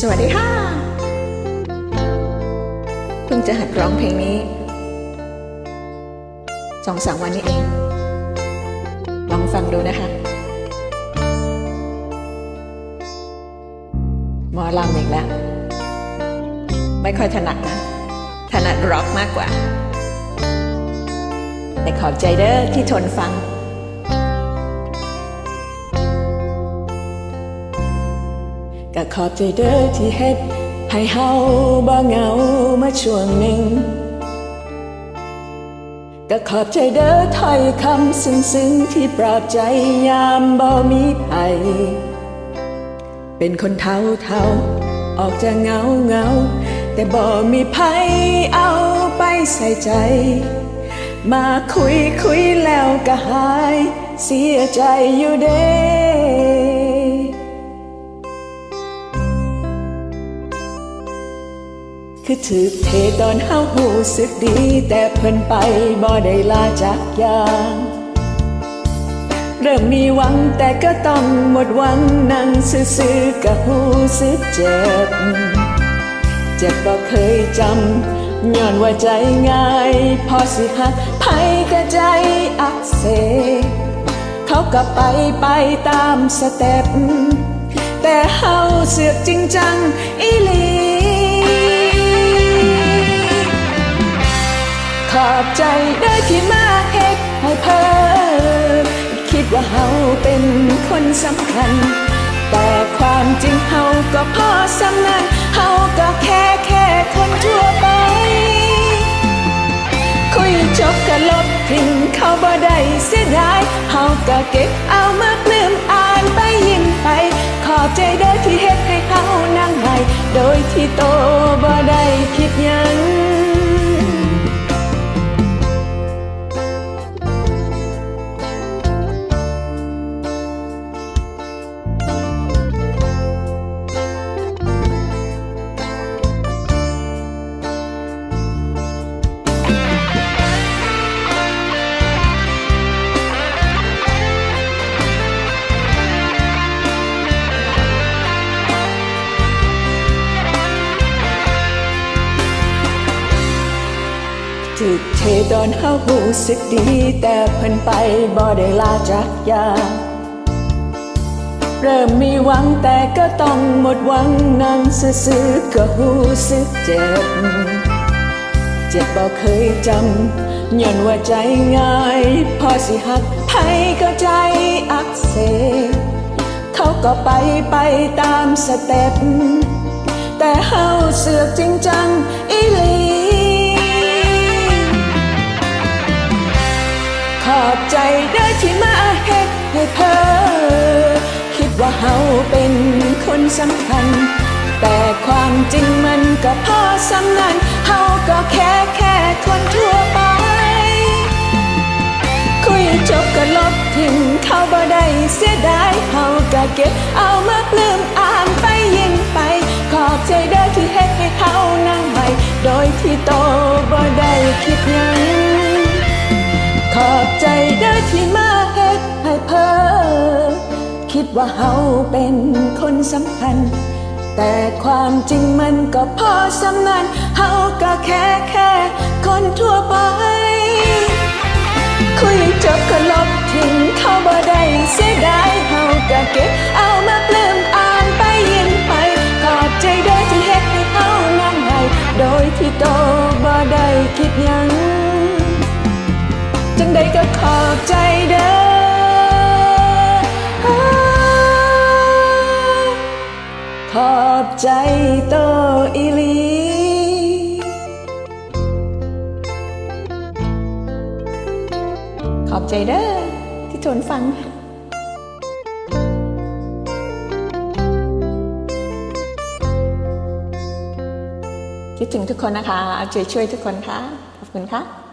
สวัสดีค่ะเพิ่งจะหัดร้องเพลงนี้สองสามวันนี้เอง ลองฟังดูนะคะ หมอลำอีกแล้ว ไม่ค่อยถนัดนะ ถนัดร็อกมากกว่า แต่ขอบใจเด้อที่ทนฟัง ขอบใจเด้อที่เฮ็ด ให้เฮาบ่เหงามาช่วงหนึ่งก็ขอบใจเด้อถ้อยคำซึ้งๆ ที่ปลอบใจยามบ่มีภัยเป็นคนเท่าเท่าออกจะเหงาเหงา แต่บ่มีภัยเอาไปใส่ใจ มาคุยคุยแล้วก็หาย เสียใจอยู่เด้ คือถือเทตอนเฮาหูสึกดี แต่เพิ่นไปบ่ได้ลาจากยาง เริ่มมีหวังแต่ก็ต้องหมดหวังนั่งซื่อๆกับหูสึกเจ็บ เจ็บบ่เคยจำย้อนว่าใจง่าย พอสิหักไผก็ใจอักเสบเขาก็ไปไปตามสเต็ปแต่เฮาเสือกจริงจังอีลี อบใจเด้อที่มาเฮ็ดให้เพิ่มคิดว่าเฮาเป็นคนสำคัญ แต่ความจริงเฮาก็พอสำนันเฮาก็แค่แค่คนทั่วไป คุยจบก็ลบทิ้งเขาบ่ได้เสียดายเฮาก็เก็บเอามาปลื้มอ่านไปยิ้มไป ขอบใจเด้อที่เฮ็ดให้เฮานั่งให้โดยที่โตบ่ เทตอนเฮาหูสึกดี แต่เพิ่นไปบ่ได้ลาจากยา เริ่มมีหวังแต่ก็ต้องหมดหวังนั่งซื่อๆก็หูสึกเจ็บ เจ็บบ่เคยจำย้อนว่าใจง่าย พอสิหักไผก็ใจอักเสบเขาก็ไปไปตามสเต็ปแต่เฮาเสือกจริงจังอีหลี เฮาเป็นคนสำคัญ แต่ความจริงมันก็พอสำนันเฮาก็แค่แค่คนทั่วไป คุยจบก็ลบทิ้งเขาบ่ได้เสียดายเฮาก็เก็บเอามาปลื้มอ่านไปยิ้มไป ขอบใจเด้อที่เฮ็ดให้เฮานั่งให้โดยที่โตบ่ได้คิดยังขอบใจเด้อที่มาเฮ็ดให้เพิ่ ว่าเฮาเป็นคนสำคัญ แต่ความจริงมันก็พอสำนันเฮาก็แค่แค่ คนทั่วไป คุยจบก็ลบทิ้งเขาบ่ได้เสียดายเฮาก็เก็บเอามาปลื้มอ่านไปยิ้มไป ขอบใจเด้อที่เฮ็ดให้เฮานั่งให้โดยที่โตบ่ได้คิดยัง จังใดก็ขอบใจเด้อ ขอบใจโตอีลีขอบใจเด้อที่ทนฟังคิดถึงทุกคนนะคะ เอาใจช่วยทุกคนค่ะ ขอบคุณค่ะ